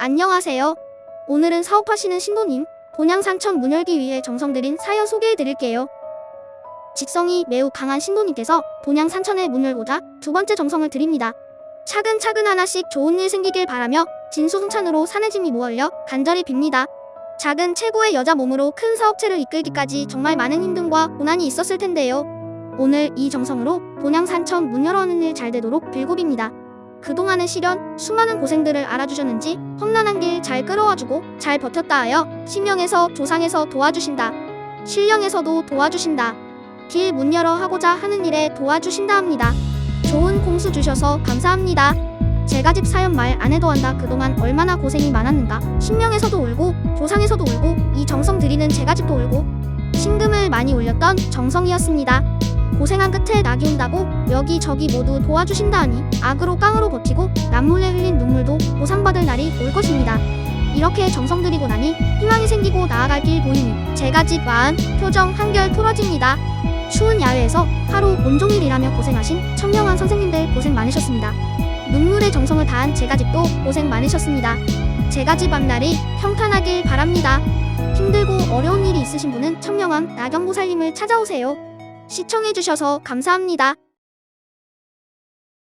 안녕하세요. 오늘은 사업하시는 신도님, 본양 산천 문 열기 위해 정성 들인 사연 소개해 드릴게요. 직성이 매우 강한 신도님께서 본양 산천에 문 열고자 두 번째 정성을 드립니다. 차근차근 하나씩 좋은 일 생기길 바라며 진수승찬으로 산의 짐이 모아올려 간절히 빕니다. 작은 최고의 여자 몸으로 큰 사업체를 이끌기까지 정말 많은 힘듦과 고난이 있었을 텐데요. 오늘 이 정성으로 본양 산천 문 열어오는 일 잘 되도록 빌고 빕니다. 그동안의 시련, 수많은 고생들을 알아주셨는지 험난한 길 잘 끌어와주고 잘 버텼다 하여 신명에서 조상에서 도와주신다. 신령에서도 도와주신다. 길 문 열어 하고자 하는 일에 도와주신다 합니다. 좋은 공수 주셔서 감사합니다. 제가 집 사연 말 안 해도 한다 그동안 얼마나 고생이 많았는가 신명에서도 울고 조상에서도 울고 이 정성 들이는 제가 집도 울고 신금을 많이 올렸던 정성이었습니다. 고생한 끝에 낙이 온다고 여기저기 모두 도와주신다 하니 악으로 깡으로 버티고 남몰래 흘린 눈물도 보상받을 날이 올 것입니다. 이렇게 정성 들이고 나니 희망이 생기고 나아갈 길 보이니 제가 집 마음 표정 한결 풀어집니다. 추운 야외에서 하루 온종일 일하며 고생하신 천명한 선생님들 고생 많으셨습니다. 눈물의 정성을 다한 제가 집도 고생 많으셨습니다. 제가 집 앞날이 평탄하길 바랍니다. 힘들고 어려운 일이 있으신 분은 천명함 나경보살님을 찾아오세요. 시청해주셔서 감사합니다.